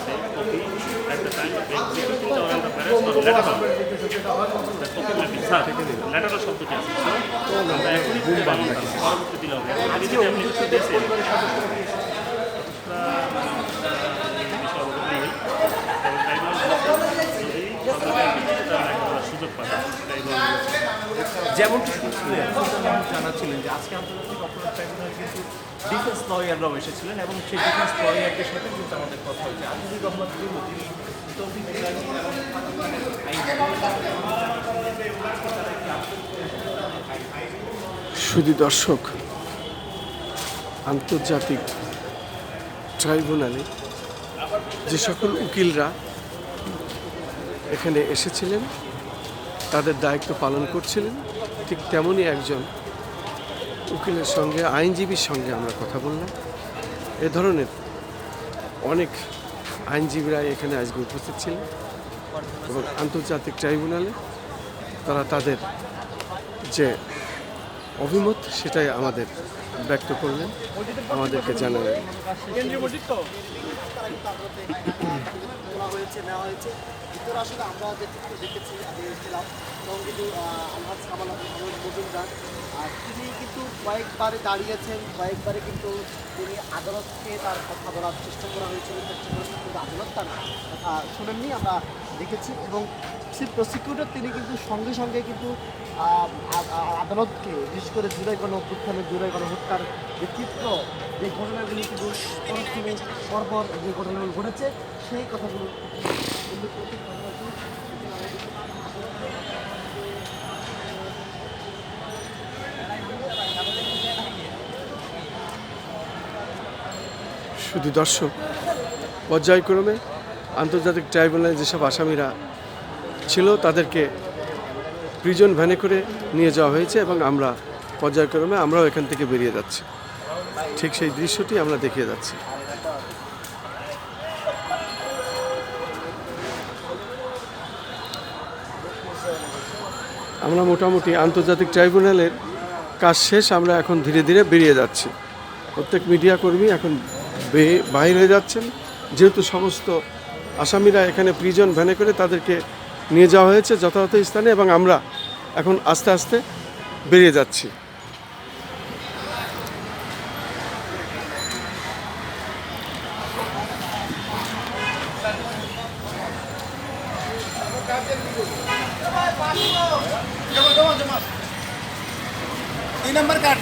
same copy at the time আছে আমরা সুযোগ পাবে যেমনটি শুনছিলেন জানাচ্ছিলেন যে আজকে আন্তর্জাতিক অপরাধ ট্রাইব্যুনাল কিন্তু ডিফেন্স লয়াররাও এসেছিলেন এবং সেই ডিফেন্স লয়ারদের সাথে কিন্তু আমাদের কথা হয়েছে। আজিজুর রহমান দিল তিনি শুধু দর্শক, আন্তর্জাতিক ট্রাইব্যুনালে যে সকল উকিলরা এখানে এসেছিলেন, তাদের দায়িত্ব পালন করছিলেন, ঠিক তেমনই একজন উকিলের সঙ্গে আইনজীবীর সঙ্গে আমরা কথা বললাম। এ ধরনের অনেক আইনজীবীরা এখানে আজকে উপস্থিত ছিলেন এবং আন্তর্জাতিক ট্রাইব্যুনালে তারা তাদের যে অভিমত সেটাই আমাদের ব্যক্ত করলেন আমাদেরকে জানালেন। তোলা হয়েছে নেওয়া হয়েছে। ভিতরে আসলে আমরা দেখেছি তিনি কিন্তু কয়েকবারে দাঁড়িয়েছেন, কয়েকবারে কিন্তু তিনি আদালতকে তার কথা বলার চেষ্টা করা হয়েছিল চেষ্টা করেছেন কিন্তু আদালত তার শুনেননি, আমরা দেখেছি। এবং চিফ প্রসিকিউটর তিনি কিন্তু সঙ্গে সঙ্গে কিন্তু আদালতকে বিশেষ করে জুলাই গণ অভ্যুত্থানের, জুলাই গণ হত্যার যে চিত্র যে ঘটনাগুলি কিন্তু পরক্ষণে পরপর যে ঘটনাগুলো ঘটেছে, সেই কথাগুলো উল্লেখ করতে শুধু দর্শক, পর্যায়ক্রমে আন্তর্জাতিক ট্রাইব্যুনালে যেসব আসামিরা ছিল তাদেরকে প্রিজন ভ্যানে করে নিয়ে যাওয়া হয়েছে এবং আমরা পর্যায়ক্রমে আমরাও এখান থেকে বেরিয়ে যাচ্ছি। ঠিক সেই দৃশ্যটি আমরা দেখিয়ে যাচ্ছি। আমরা মোটামুটি আন্তর্জাতিক ট্রাইব্যুনালের কাজ শেষ, আমরা এখন ধীরে ধীরে বেরিয়ে যাচ্ছি। প্রত্যেক মিডিয়া কর্মী এখন বাহির হয়ে যাচ্ছেন। যেহেতু সমস্ত আসামিরা এখানে প্রিজন ভ্যানে করে তাদেরকে নিয়ে যাওয়া হয়েছে যথাযথ স্থানে এবং আমরা এখন আস্তে আস্তে বেরিয়ে যাচ্ছি।